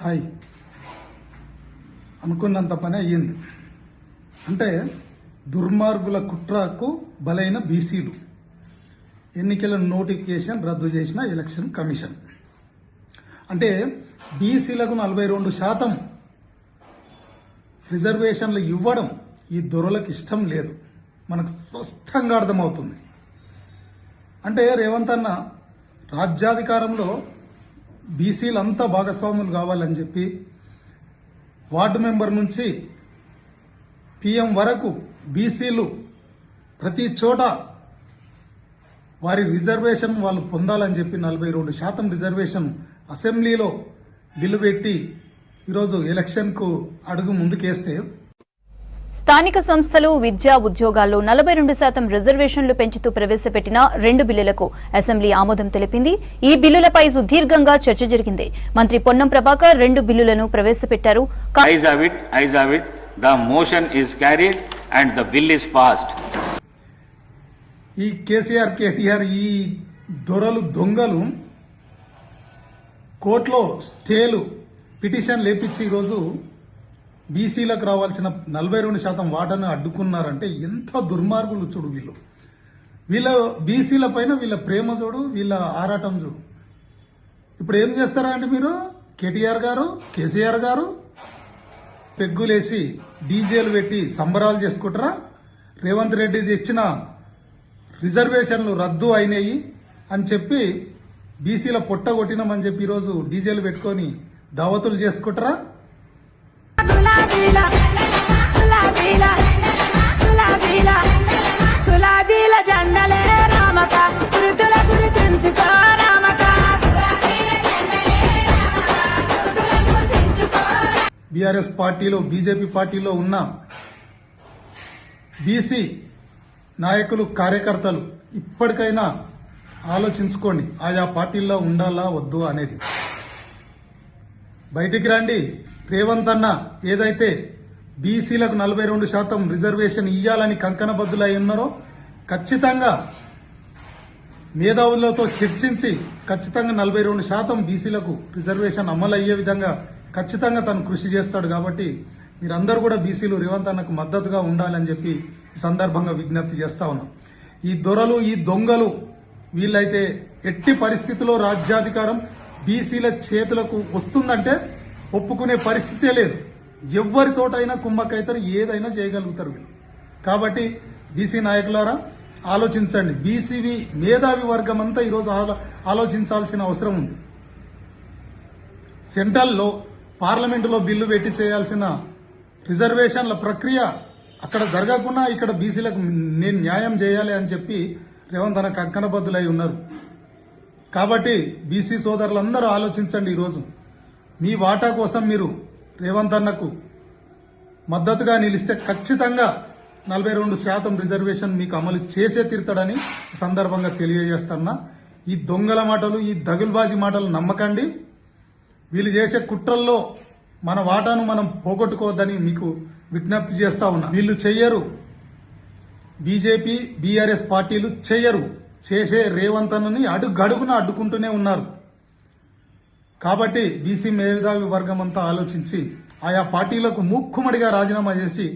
Hi. అనుకున్నంత పని అయ్యింది. అంటే దుర్మార్గుల కుట్రకు బలైన బీసీలు. ఎన్నికల నోటిఫికేషన్ రద్దు చేసిన ఎలక్షన్ కమిషన్. అంటే బీసీలకు నలభై రెండు శాతం రిజర్వేషన్లు ఇవ్వడం ఈ దొరలకు ఇష్టం లేదు. మనకు స్పష్టంగా అర్థమవుతుంది. అంటే రేవంత్ అన్న రాజ్యాధికారంలో బీసీలంతా భాగస్వాములు కావాలని చెప్పి వార్డు మెంబర్ నుంచి పిఎం వరకు బీసీలు ప్రతి చోట వారి రిజర్వేషన్ వాళ్ళు పొందాలని చెప్పి నలభై రెండు శాతం రిజర్వేషన్ అసెంబ్లీలో బిల్లు పెట్టి ఈరోజు ఎలక్షన్కు అడుగు ముందుకేస్తే స్థానిక సంస్థలు విద్యా ఉద్యోగాల్లో నలభై రెండు శాతం రిజర్వేషన్లు పెంచుతూ ప్రవేశపెట్టిన రెండు బిల్లులకు అసెంబ్లీ ఆమోదం తెలిపింది. ఈ బిల్లులపై సుదీర్ఘంగా చర్చ జరిగింది. మంత్రి పొన్నం ప్రభాకర్ రెండు బిల్లులను ప్రవేశపెట్టారు. ఈ కేసీఆర్ కేటీఆర్ ఈ దొరలు దొంగలు కోర్టులో స్టేలు పిటిషన్ లేపించి ఈరోజు బీసీలకు రావాల్సిన నలభై రెండు శాతం వాటాను అడ్డుకున్నారంటే ఎంత దుర్మార్గులు చూడు వీళ్ళు. వీళ్ళ బీసీల పైన వీళ్ళ ప్రేమ చూడు వీళ్ళ ఆరాటం చూడు. ఇప్పుడు ఏం చేస్తారా అంటే మీరు? కేటీఆర్ గారు కేసీఆర్ గారు పెగ్గులేసి డీజేలు పెట్టి సంబరాలు చేసుకుంటారా? రేవంత్ రెడ్డి తెచ్చిన రిజర్వేషన్లు రద్దు అయినాయి అని చెప్పి బీసీల పొట్ట కొట్టినామని చెప్పి ఈరోజు డీజేలు పెట్టుకొని దావతులు చేసుకుంటారా? గులాబీల గులాబీల గులాబీల గులాబీల జెండలే రామక గురుతుల గుర్తించుకో రామక బీఆర్ఎస్ పార్టీలో బీజేపీ పార్టీలో ఉన్న బీసీ నాయకులు కార్యకర్తలు ఇప్పటికైనా ఆలోచించుకోండి ఆయా పార్టీల్లో ఉండాలా వద్దు అనేది. బయటికి రండి. రేవంత్ అన్న ఏదైతే బీసీలకు నలభై రెండు శాతం రిజర్వేషన్ ఇయ్యాలని కంకణబద్దులై ఉన్నారో ఖచ్చితంగా మేధావులతో చర్చించి ఖచ్చితంగా నలభై రెండు శాతం బీసీలకు రిజర్వేషన్ అమలయ్యే విధంగా ఖచ్చితంగా తను కృషి చేస్తాడు కాబట్టి మీరందరూ కూడా బీసీలు రేవంత్ అన్నకు మద్దతుగా ఉండాలని చెప్పి ఈ సందర్భంగా విజ్ఞప్తి చేస్తా ఉన్నాం. ఈ దొరలు ఈ దొంగలు వీళ్ళైతే ఎట్టి పరిస్థితిలో రాజ్యాధికారం బీసీల చేతులకు వస్తుందంటే ఒప్పుకునే పరిస్థితే లేదు. ఎవరితోటైనా కుమ్మకైతారు ఏదైనా చేయగలుగుతారు వీళ్ళు. కాబట్టి బీసీ నాయకులారా ఆలోచించండి. బీసీవి మేధావి వర్గం అంతా ఈరోజు ఆలో- ఆలోచించాల్సిన అవసరం ఉంది. సెంట్రల్లో పార్లమెంటులో బిల్లు పెట్టి చేయాల్సిన రిజర్వేషన్ల ప్రక్రియ అక్కడ జరగకుండా ఇక్కడ బీసీలకు నేను న్యాయం చేయాలి అని చెప్పి రేవంత్ తన కంకణబద్దులై ఉన్నారు. కాబట్టి బీసీ సోదరులందరూ ఆలోచించండి ఈరోజు. మీ వాటా కోసం మీరు రేవంత్ అన్నకు మద్దతుగా నిలిస్తే ఖచ్చితంగా నలభై రెండు శాతం రిజర్వేషన్ మీకు అమలు చేసే తీరుతాడని సందర్భంగా తెలియజేస్తున్నా. ఈ దొంగల మాటలు ఈ దగుల్బాజీ మాటలు నమ్మకండి. వీళ్ళు చేసే కుట్రల్లో మన వాటాను మనం పోగొట్టుకోవద్దని మీకు విజ్ఞప్తి చేస్తా ఉన్నా. వీళ్ళు చెయ్యరు. బీజేపీ బీఆర్ఎస్ పార్టీలు చెయ్యరు. చేసే రేవంత్ అన్నని అడుగడుగున అడ్డుకుంటూనే ఉన్నారు. కాబట్టి బీసీ మేధావి వర్గం అంతా ఆలోచించి ఆయా పార్టీలకు మూక్కుమడిగా రాజీనామా చేసి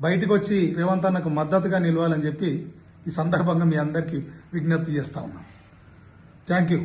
బయటకు వచ్చి రేవంత్ అన్నకు మద్దతుగా నిలవాలని చెప్పి ఈ సందర్భంగా మీ అందరికీ విజ్ఞప్తి చేస్తా ఉన్నా. Thank you.